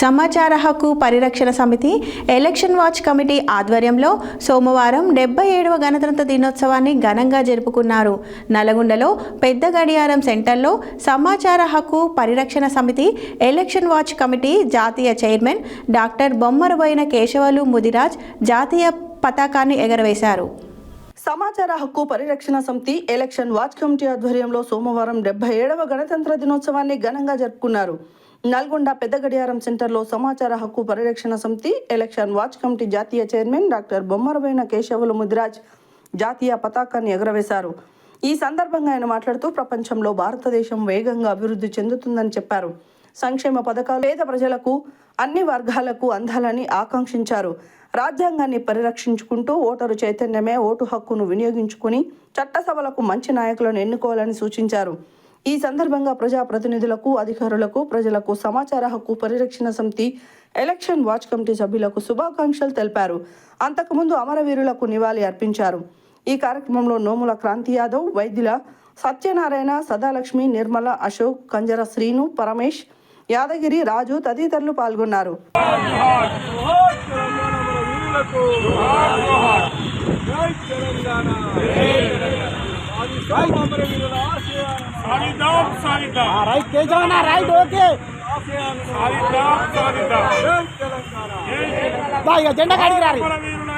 సమాచార హక్కు పరిరక్షణ సమితి ఎలక్షన్ వాచ్ కమిటీ ఆధ్వర్యంలో సోమవారం డెబ్బై ఏడవ గణతంత్ర దినోత్సవాన్ని ఘనంగా జరుపుకున్నారు. నల్గొండలో పెద్ద గడియారం సెంటర్లో సమాచార హక్కు పరిరక్షణ సమితి ఎలక్షన్ వాచ్ కమిటీ జాతీయ చైర్మన్ డాక్టర్ బొమ్మరబోయిన కేశవలు ముదిరాజ్ జాతీయ పతాకాన్ని ఎగరవేశారు. సమాచార హక్కు పరిరక్షణ సమితి ఎలక్షన్ వాచ్ కమిటీ ఆధ్వర్యంలో సోమవారం డెబ్బై ఏడవ గణతంత్ర దినోత్సవాన్ని ఘనంగా జరుపుకున్నారు. నల్గొండ పెద్ద గడియారం సెంటర్లో సమాచార హక్కు పరిరక్షణ సమితి ఎలక్షన్ వాచ్ కమిటీ జాతీయ చైర్మన్ డాక్టర్ బొమ్మరబోయిన కేశవులు ముదిరాజ్ జాతీయ పతాకాన్ని ఎగరవేశారు. ఈ సందర్భంగా ఆయన మాట్లాడుతూ ప్రపంచంలో భారతదేశం వేగంగా అభివృద్ధి చెందుతుందని చెప్పారు. సంక్షేమ పథకాలు పేద ప్రజలకు అన్ని వర్గాలకు అందాలని ఆకాంక్షించారు. రాజ్యాంగాన్ని పరిరక్షించుకుంటూ ఓటరు చైతన్యమే ఓటు హక్కును వినియోగించుకుని చట్టసభలకు మంచి నాయకులను ఎన్నుకోవాలని సూచించారు. ఈ సందర్భంగా ప్రజాప్రతినిధులకు అధికారులకు ప్రజలకు సమాచార హక్కు పరిరక్షణ సమితి ఎలక్షన్ వాచ్ కమిటీ సభ్యులకు శుభాకాంక్షలు తెలిపారు. అంతకుముందు అమరవీరులకు నివాళి అర్పించారు. ఈ కార్యక్రమంలో నోముల క్రాంతి యాదవ్ వైద్యుల సత్యనారాయణ సదాలక్ష్మి నిర్మల అశోక్ కంజర శ్రీను పరమేష్ యాదగిరి రాజు తదితరులు పాల్గొన్నారు. సాధిద్దాం సాధిద్దాం. రైట్ తేజవనా రైట్ ఓకే. సాధిద్దాం సాధిద్దాం. బా ఇక జెండా కాడికి రారి. వీరుల